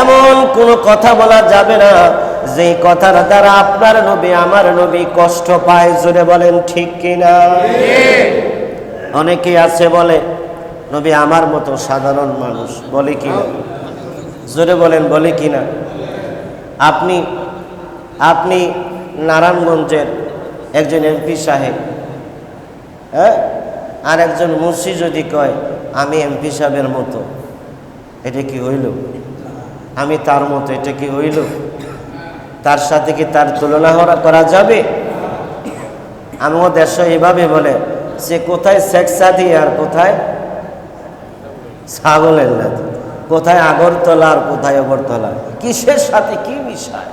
এমন কোনো কথা বলা যাবে না, যে কথার দ্বারা আপনার নবী, আমার নবী কষ্ট পায়, জোরে বলেন ঠিক কিনা? অনেকে আছে বলে, নবী আমার মতো সাধারণ মানুষ, বলে কিনা জোরে বলেন, বলে কিনা আপনি আপনি নারায়ণগঞ্জের একজন এমপি সাহেব হ্যাঁ? আর একজন মুন্সি যদি কয়, আমি এমপি সাহেবের মতো, এটা কি হইল? আমি তার মতো, এটা কি হইল? তার সাথে কি তার তুলনা করা যাবে? আমিও দেশ এভাবে বলে, যে কোথায় শেখ সাদি আর কোথায় ছাগলের নাতি কোথায় আগরতলা আর কোথায় অগরতলা? কিসের সাথে কি মিশায়?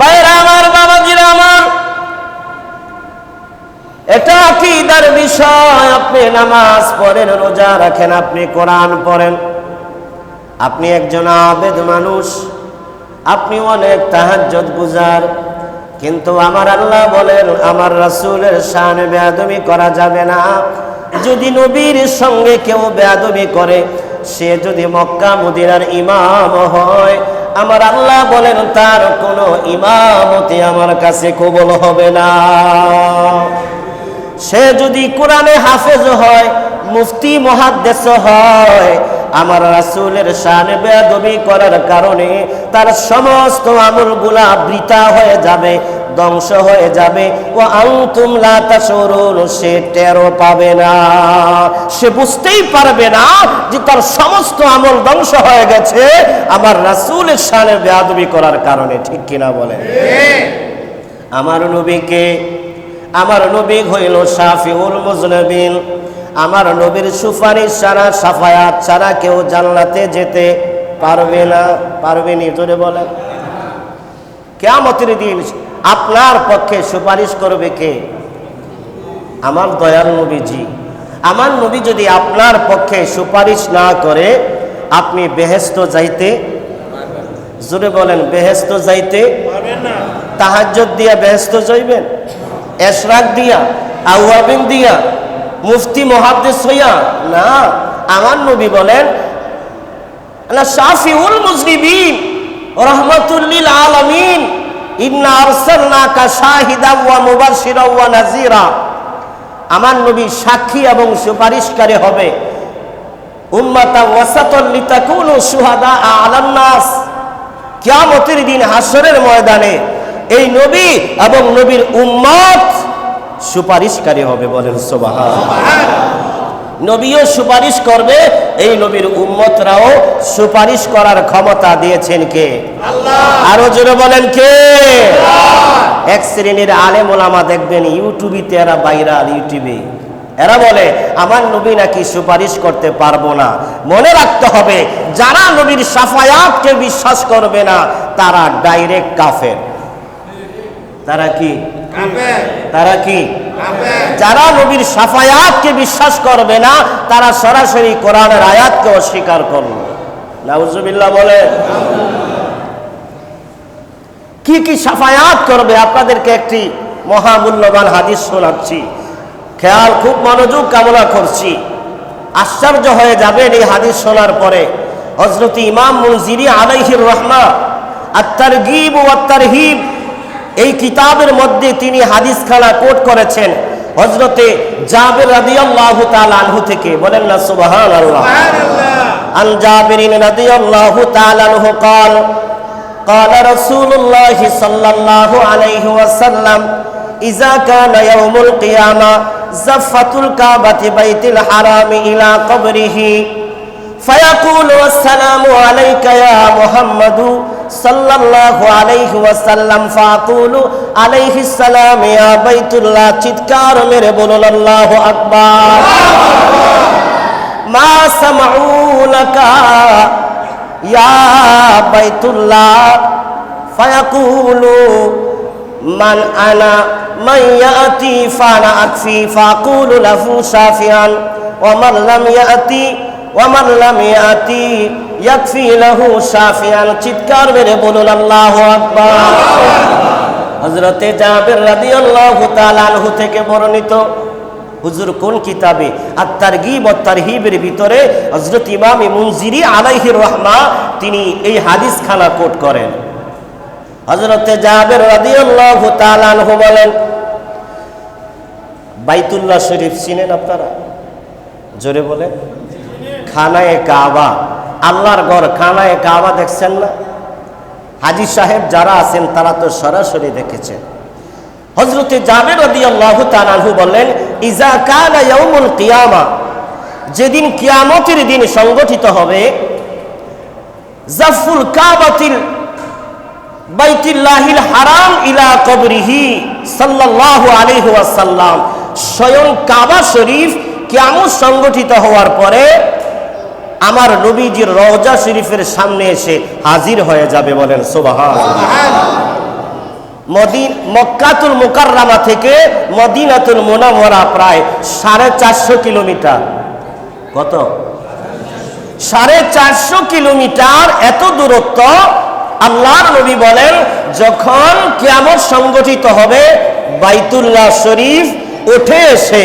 বাইরে আমার, বাবাজিরা আমার, এটা আকিদার বিষয়। আপনি নামাজ পড়েন, রোজা রাখেন, আপনি কোরআন পড়েন। আপনি একজন আবেদ মানুষ, আপনি অনেক তাহাজ্জত গুজার, কিন্তু আমার আল্লাহ বলেন, আমার রাসূলের শান বেয়াদবি করা যাবে না। যদি নবীর সঙ্গে কেউ বেয়াদবি করে, সে যদি মক্কা মদিনার ইমাম হয়, আমার আল্লাহ বলেন, তার কোনো ইমামতি আমার কাছে কবল হবে না। সে যদি কোরআনে হাফেজ হয়, মুফতি, মহাদ্দেশ হয় আমার রাসূলের শানে বেয়াদবি করার কারণে তার সমস্ত আমলগুলা বৃথা হয়ে যাবে, ধ্বংস হয়ে যাবে। ও আউতুম লা তাশউরুন, সে টেরও পাবে না। সে বুঝতেই পারবে না যে তার সমস্ত আমল ধ্বংস হয়ে গেছে, আমার রাসূলের শানে বেয়াদবি করার কারণে। ঠিক কিনা বলে আমার নবীকে, আমার নবী হইল শাফিউল মুজনবিন। আমার নবীর সুপারিশ ছাড়া, সাফায়াত ছাড়া কেউ জান্নাতে যেতে পারবে না। পারবে নি তোরে বলেন। কেমতের দিন আপনার পক্ষে সুপারিশ করবে কে? আমার দয়াল নবীজি। আমার নবী যদি আপনার পক্ষে সুপারিশ না করে, আপনি বেহেস্ত যাইতে জোরে বলেন বেহেস্ত যাইতে তাহাজ্জত দিয়া বেহেস্ত যাইবেন? এশরাক দিয়া, আউয়াবিন দিয়া মুফতি মহাদ্দেশ হইয়া, না, আমার নবী বলেন না শাফিউল মুজরিবিন রহমাতুল্লিল আলামিন, ইন্না আরসালনাকা শাহিদা ওয়া মুবাশশিরা ওয়া নাযীরা। আমার নবী সাক্ষী এবং সুপারিশকারী হবে। উম্মাতা ওয়াসাতাল লিতাকুনু শুহাদা আলান নাস। কিয়ামতের দিন হাসরের ময়দানে এই নবী এবং নবীর উম্মত সুপারিশকারী হবে বলেন সুবহান নবীও সুপারিশ করবে এই নবীর উম্মতরাও সুপারিশ করার ক্ষমতা দিয়েছেন কে? আরও জোরে বলেন কে? এক শ্রেণির আলেম ওলামা দেখবেন ইউটিউবিতে এরা ভাইরাল ইউটিউবে। এরা বলে আমার নবী নাকি সুপারিশ করতে পারব না। মনে রাখতে হবে যারা নবীর সাফায়াতকে বিশ্বাস করবে না তারা ডাইরেক্ট কাফের। তারা কি? তারা কি? যারা নবীর সাফায়াতকে বিশ্বাস করবে না তারা সরাসরি কোরআনের আয়াতকে অস্বীকার করবে। নাউজুবিল্লাহ বলে কি কি সাফায়াত করবে? আপনাদেরকে একটি মহামূল্যবান হাদিস শোনাচ্ছি। খেয়াল খুব মনোযোগ কামনা করছি। আশ্চর্য হয়ে যাবেন এই হাদিস শোনার পরে। হজরত ইমাম মুনজিরি আলাইহির রহমা আত্মার গিব ও আত্মার হিব এই কিতাবের মধ্যে তিনি হাদিস খানা কোট করেছেন হজরতে জাবের রাদিয়াল্লাহু তাআলা আনহু থেকে বলেন না সুবহানাল্লাহ আন জাবিরিন রাদিয়াল্লাহু তাআলা আনহু قال قال رسول الله صلى الله عليه وسلم إذا كان يوم القيامة زفت الكعبة بيت الحرام إلى قبره فيقول السلام عليك يا محمد صلى الله عليه وسلم فأقول عليه السلام يا بيت الله চিৎকার মেরে বলুন আল্লাহু আকবার মা সামাউনাকা ইয়া বাইতুল্লাহ ফায়াকুলু মান আনা মান ইয়াতি ফানা আকফি ফাকুলু লাহু শাফিয়ান ওয়া মান লাম ইয়াতি ওয়া মান লাম ইয়াতি ইয়াকফি লাহু শাফিয়ান। চিৎকার মেরে বলুন, আল্লাহু আকবার। হযরতে জাবের রাদিয়াল্লাহু তাআলা আনহু থেকে বর্ণিত হুজুর কোন কিতাবে? আর তারগিব ও তারহিবের ভিতরে হজরত ইমাম মুনজিরি আলাইহির রহমা তিনি এই হাদিস খানা কোট করেন। হজরতে জাবের রাদিয়াল্লাহু তাআলা আনহু বলেন, বাইতুল্লাহ শরীফ চিনেন আপনারা? জোরে বলে খানায় কাবা। আল্লাহর ঘর খানায় কাবা দেখছেন না? হাজি সাহেব যারা আছেন, তারা তো সরাসরি দেখেছেন। হজরতে জাবের রাদিয়াল্লাহু বললেন ইজা কানা ইয়াউমুল কিয়ামা যেদিন কিয়ামতের দিন সংগঠিত হবে, জাফুল কাবাতিল বাইতুল্লাহিল হারাম ইলা কবরিহি সাল্লাল্লাহু আলাইহি ওয়াসাল্লাম। স্বয়ং কাবা শরীফ কিয়ামত সংগঠিত হওয়ার পরে আমার নবীজির রওজা শরীফের সামনে এসে হাজির হয়ে যাবে বলেন সুবহান মদিন মক্কাতুল মুকাররামা থেকে মদিনাতুল মুনাওয়ারা প্রায় সাড়ে চারশো কিলোমিটার। কত? সাড়ে চারশো কিলোমিটার এত দূরত্ব আল্লাহর নবী বলেন, যখন কিয়ামত সংগঠিত হবে, বাইতুল্লাহ শরীফ উঠে এসে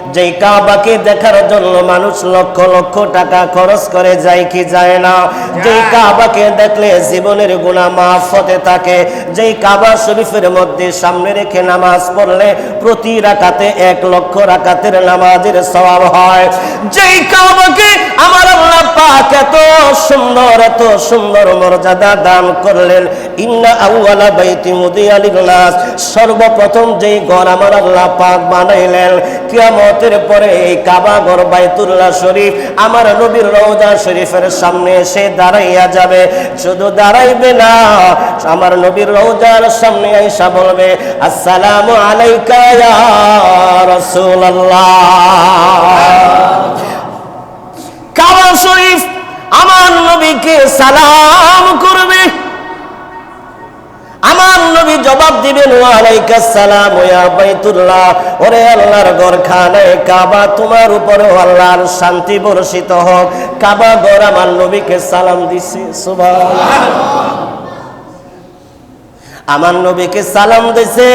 যেই কাবাকে দেখার জন্য মানুষ লক্ষ লক্ষ টাকা খরচ করে যায় কি যায় না? যেই কাবাকে দেখলে জীবনের গুণা মাফ হতে থাকে যেই কাবা শরীফের মধ্যে সামনে রেখে নামাজ পড়লে প্রতি রাকাতে এক লক্ষ রাকাতের নামাজের সওয়াব হয়। যেই কাবাকে আমার আল্লাহ পাক এত সুন্দর এত সুন্দর মর্যাদা দান করলেন ইন্না আউয়ালা বাইতি মুদিয়া লিনাস সর্বপ্রথম যেই ঘর আমার আল্লাহ পাক বানাইলেন কিয়ামতের পরে এই কাবা ঘর বাইতুল্লাহ শরীফ আমার নবীর রওজা শরীফের সামনে এসে দাঁড়াইয়া যাবে। শুধু দাঁড়াইবে না, আমার নবীর রওজার সামনে আইসা বলবে, আসসালামু আলাইকা শরীফ, আমার নবীকে সালাম করবে। আমার নবী জবাব দিবেন ওয়ালাইকাস সালাম ইয়া বাইতুল্লাহ। ওরে আল্লাহর ঘরখানায় কাবা তোমার উপরে আল্লাহর শান্তি বর্ষিত হোক। কাবা ঘর আমার নবীকে সালাম দিছে, সুবহানাল্লাহ। আমার নবীকে সালাম দিছে।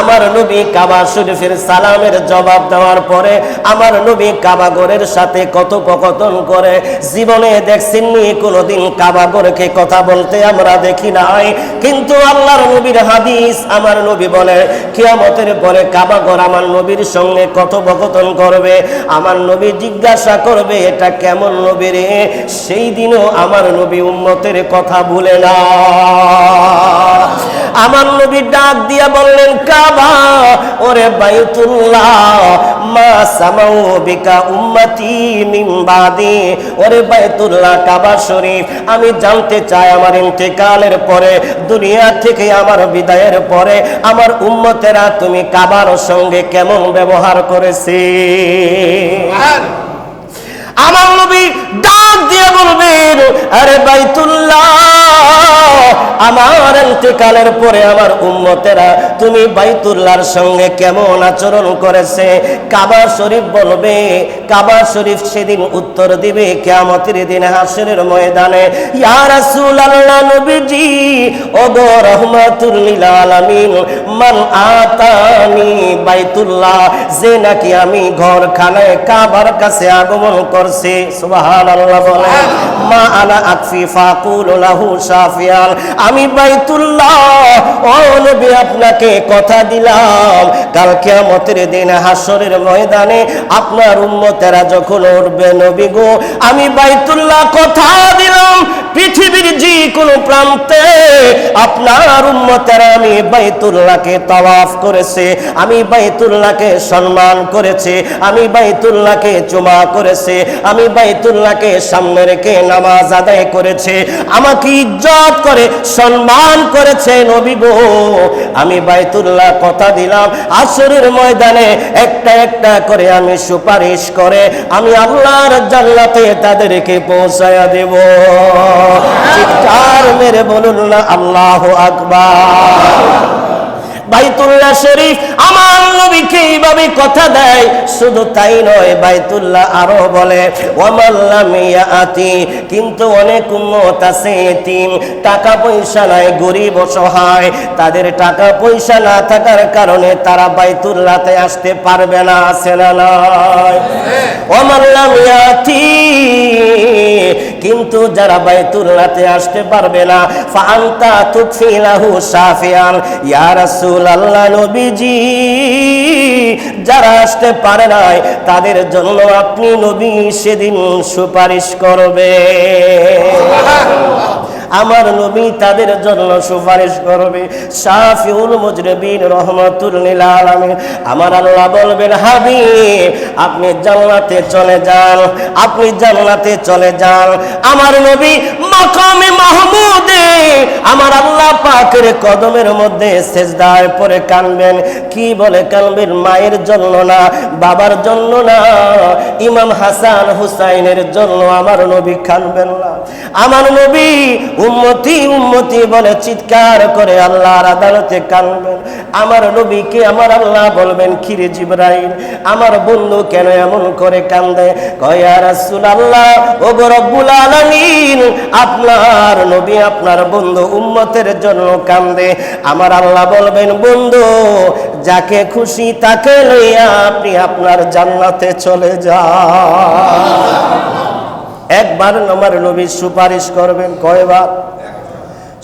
আমার নবী কাবা শরীফের সালামের জবাব দেওয়ার পরে আমার নবী কাবাগরের সাথে কথোপকথন করে, জীবনে দেখছেননি কোনোদিন কাবাগরকে কথা বলতে আমরা দেখি নাই। কিন্তু আল্লাহর নবীর হাদিস আমার নবী বলে, কিয়ামতের পরে কাবাগর আমার নবীর সঙ্গে কথোপকথন করবে। আমার নবী জিজ্ঞাসা করবে, এটা কেমন নবী রে? সেই দিনও আমার নবী উম্মতের কথা ভুলে না। আমার নবী ডাক দিয়া বললেন কাবা ওরে বাইতুল্লাহ মা সামাউ বিকা উম্মতি মিন বাদি। ওরে বাইতুল্লাহ কাবা শরীফ আমি জানতে চাই আমার ইন্তেকালের পরে দুনিয়া থেকে আমার বিদায়ের পরে আমার উম্মতেরা তুমি কাবার সঙ্গে কেমন ব্যবহার করেছে? আমার নবী ডাক দিয়ে বলবেন আরে বাইতুল্লাহ আমার ইন্তেকালের পরে আমার উম্মতেরা, তুমি বাইতুল্লাহর সঙ্গে কেমন আচরণ করেছে? কাবা শরীফ বলবে, কাবা শরীফ সেদিন উত্তর দিবে কিয়ামতের দিন হাসরের ময়দানে। ইয়া রাসূলুল্লাহ নবীজি ও গো রহমাতুল লিল আলামিন, মান আতানি বাইতুল্লাহ, যে নাকি আমি ঘর খানায় কাবার কাছে আগমন করছি। সুবহানাল্লাহ বলে মা আনা আকফি ফাকুল লাহু শাফিয়াল আমি বাইতুল্লাহ, ও নবী আপনাকে কথা দিলাম। কাল কিয়ামতের দিন হাসরের ময়দানে আপনার উম্মতেরা যখন উঠবে, নবী গো, আমি বাইতুল্লাহ কথা দিলাম। পৃথিবীর যে কোনো প্রান্তে আপনার উম্মতেরা আমি বাইতুল্লাহকে করেছে, আমি বাইতুল্লাহকে সম্মান করেছে, আমি বাইতুল্লাহকে চুমা করেছে, আমি বাইতুল্লাহকে সামনে রেখে নামাজ আদায় করেছে। আমাকে ইজ্জত করে সম্মান করেছে নবী গো। আমি বাইতুল্লাহ কথা দিলাম, আসরের ময়দানে একটা একটা করে আমি সুপারিশ করে আমি আল্লাহর জাল্লাতে তাদেরকে পৌঁছায়া দেব। চিৎকার মেরে বলুন না, আল্লাহ আকবার। বাইতুল্লাহ শরীফ আমার নবীকে এইভাবে কথা দেয়? শুধু তাই নয়, বাইতুল্লাহ আরও বলে আতি কিন্তু অনেক উম্মত আছে এতিম। টাকা পয়সা নাই, গরিব অসহায়। তাদের টাকা পয়সা না থাকার কারণে তারা বাইতুল্লাহতে আসতে পারবে না, আছে না নয় ওয়ামাল্লামিয়া আতি কিন্তু যারা বাইতুল্লাতে আসতে পারবে না ফান্তা তুকফিলাহু সাফিয়ান ইয়া রাসূলুল্লাহ নবীজি যারা আসতে পারে নাই তাদের জন্য আপনি নবী সেদিন সুপারিশ করবে। আমার নবী তাদের জন্য সুপারিশ করবে। শাফিউল মুজরিবিন রহমাতুল্লিল আলামিন। আমার আল্লাহ বলবেন, হাবিব, আপনি জান্নাতে চলে যান, আপনি জান্নাতে চলে যান। আমার নবী মাকামে মাহমুদে, আমার আল্লাহ পাকের কদমের মধ্যে সেজদায় পরে কানবেন। কি বলে কানবেন? মায়ের জন্য না, বাবার জন্য না, ইমাম হাসান হুসাইনের জন্য আমার নবী কানবেন না। আমার নবী উম্মতি উম্মতি বলে চিৎকার করে আল্লাহর আদালতে কানবেন। আমার নবীকে আমার আল্লাহ বলবেন, খিরে জিব্রাইল, আমার বন্ধু কেন এমন করে কান্দে? কয়া রাসূল আল্লাহ ও রব্বুল আলামিন, আপনার নবী আপনার বন্ধু উম্মতের জন্য কান্দে। আমার আল্লাহ বলবেন, বন্ধু, যাকে খুশি তাকে লইয়া আপনি আপনার জান্নাতে চলে যান। একবার আমার নবী সুপারিশ করবেন কয়বার?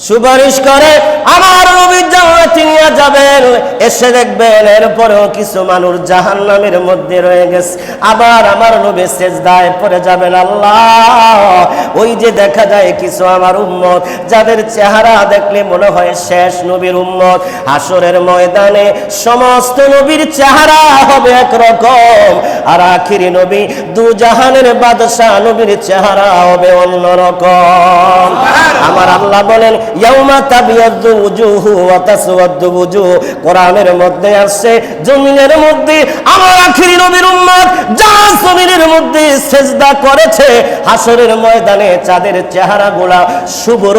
সুপারিশ করে আমার নবী জান্নাতে নিয়ে যাবেন এসে দেখবেন এরপরেও কিছু মানুষ জাহান নামের মধ্যে রয়ে গেছে। আবার আমার নবী সেজদায় পড়ে যাবেন আল্লাহ! ওই যে দেখা যায় কিছু আমার উম্মত যাদের চেহারা দেখলে মনে হয় শেষ নবীর উম্মত। হাসরের ময়দানে সমস্ত নবীর চেহারা হবে একরকম আর আখিরি নবী দু জাহানের বাদশাহ নবীর চেহারা হবে অন্যরকম। আমার আল্লাহ বলেন কোরআনের মধ্যে আসছে, জমিনের মধ্যে আমার আখিরি নবীর উম্মত যারা জমিনের মধ্যে সেজদা করেছে, হাসরের ময়দানে চাঁদের চেহারাগুলা শুভ্র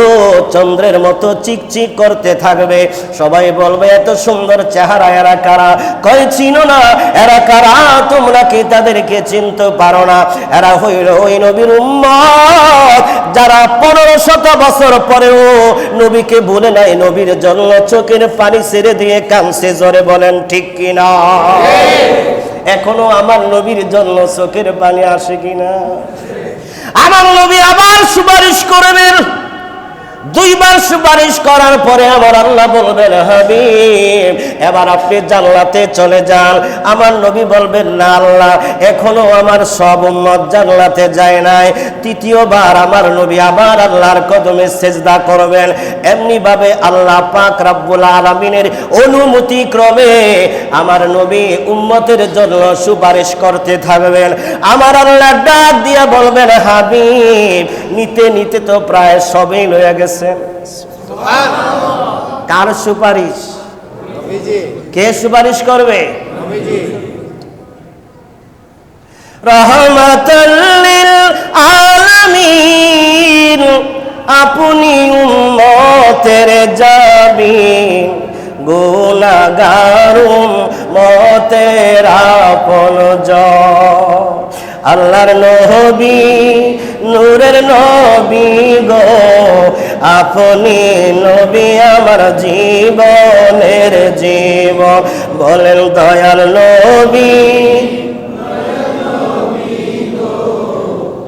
চন্দ্রের মতো চিকচিক করতে থাকবে। সবাই বলবে, এত সুন্দর চেহারা এরা কারা? কয়, চিনো না, এরা কারা? তোমরা কি তাদেরকে চিনতে পারো না? এরা হইল ওই নবীর উম্মত, যারা পনেরো শত বছর পরেও নবীকে বলে নাই, নবীর জন্য চোখের পানি ছেড়ে দিয়ে কানছে জ্বরে বলেন, ঠিক কিনা? এখনও আমার নবীর জন্য চোখের পানি আসে কিনা? আমার নবী আবার সুপারিশ করবেন দুইবার সুপারিশ করার পরে আমার আল্লাহ বলবেন, হাবিব, এবার আপনি জান্নাতে চলে যান। আমার নবী বলবেন, না আল্লাহ, এখনও আমার সব উম্মত জান্নাতে যায় নাই। তৃতীয়বার আমার নবী আবার আল্লাহর কদমে সেজদা করবেন। এমনি ভাবে আল্লাহ পাক রাব্বুল আলামিনের অনুমতি ক্রমে আমার নবী উম্মতের জন্য সুপারিশ করতে থাকবেন। আমার আল্লাহ ডাক দিয়া বলবেন, হাবিব, নিতে নিতে তো প্রায় সবই লয়ে গেছে। কার সুপারিশ? কে সুপারিশ করবে? রহমতুল্লিল আলামিন, আপনি উম্মতের যাবিন গুনাগারুম মতের আপন আল্লাহর নবী, নূরের নবী গো আপনি নবী আমার জীবনের জীব। বলেন, দয়াল নবী।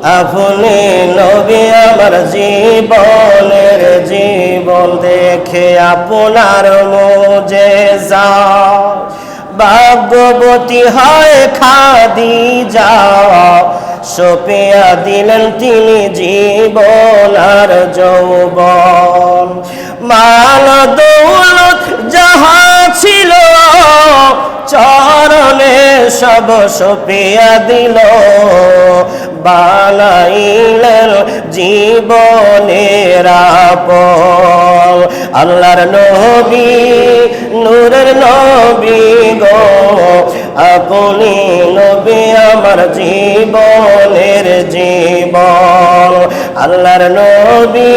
আপনি নবী আমার জীবনের জীবন দেখে আপনার মোজে যাও ভাগ্যবতী হয় খাদি যাও সপিয়া দিলেন তিনি জীবন আর যৌবন। মাল দৌলত যাহা ছিল, চরণে সব সপিয়া দিল। বানাইলেন জীবনের আপল আল্লাহর নবী, নূরের নবী গো আপনি নবী আমার জীবনের জীবন। আল্লাহর নবী।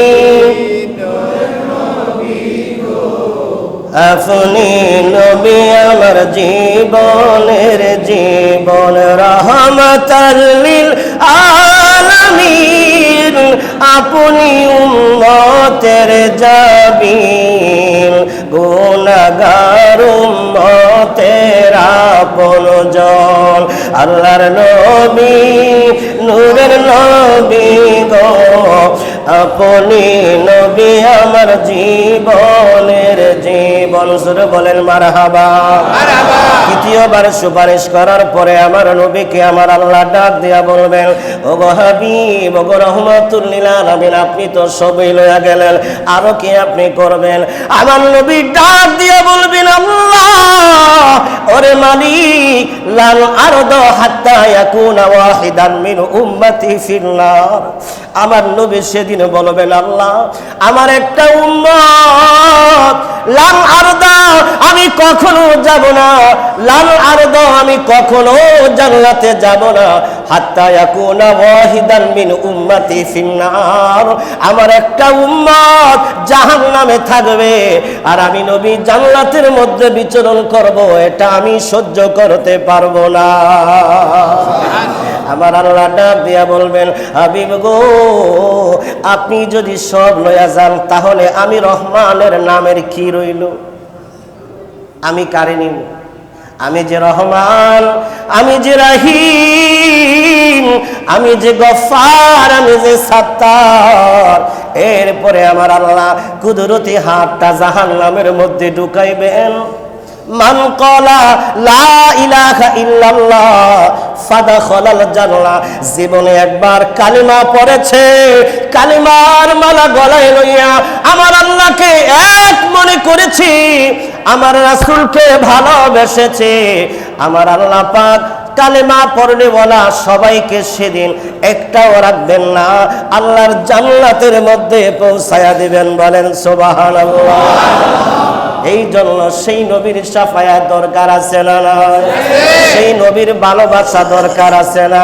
আপনি নবী আমার জীবনের জীবন। রহমতাল্লিল আলামিন। আপনি উম্মতের জাবিন। গুনাগার উম্মতের আপন জল। আল্লাহর নবী নূরের নবী গো। আপনি নবী আমার জীবনের জীবন। সুরে বলেন মারহাবা। দ্বিতীয়বার সুপারিশ করার পরে আমার নবীকে আমার আল্লাহ ডাক দিয়া বলবেন ও হাবিব রহমাতুল্লিল আলামিন আপনি তো সবই লইয়া গেলেন আরও কি আপনি করবেন? আমার নবী ডাক দিয়া বলবেন আল্লাহ ওরে মালিক লাল আরদ হাত্তা ইয়াকুনা ওয়াহিদান মিন উম্মতি ফিন্নার আমার নবী সেদিন বলবেন আল্লাহ, আমার একটা উম্মত, লাল আরদা আমি কখনো যাব না, লাল আরদ আমি কখনো জান্নাতে যাব না, হাত্তা ইয়াকুনা ওয়াহিদান মিন উম্মতি ফিন্নার। আমার একটা উম্মত জাহান্নামে থাকবে, আর আমি নবী জান্নাতের মধ্যে বিচরণ করব, এটা আমি সহ্য করতে পারব না। আমার আল্লাহ ডাক দিয়া বলবেন, হাবিব গো, আপনি যদি সব লয়া যান, তাহলে আমি রহমানের নামের কি রইল? আমি কারে নিব? আমি যে রহমান, আমি যে রাহিম, আমি যে গফার আমি যে সাত্তার। এরপরে আমার আল্লাহ কুদরতি হাতটা জাহান নামের মধ্যে ঢুকাইবেন। মান কলা লা ইলাহা ইল্লাল্লাহ ফাদাখালাল জান্নাহ। জীবনে একবার কালিমা পড়েছে, কালিমার মালা গলায় লইয়া আমার আল্লাহকে এক মনে করেছি, আমার রাসূলকে ভালোবেসেছে। আমার আল্লাহ পাক কালেমা পড়লে বলা সবাইকে সেদিন একটাও রাখবেন না, আল্লাহর জান্নাতের মধ্যে পৌঁছায়া দিবেন বলেন সুবহানাল্লাহ। এই জন্য সেই নবীর সাফায়া দরকার আছে না সেই নবীর ভালোবাসা দরকার আছে না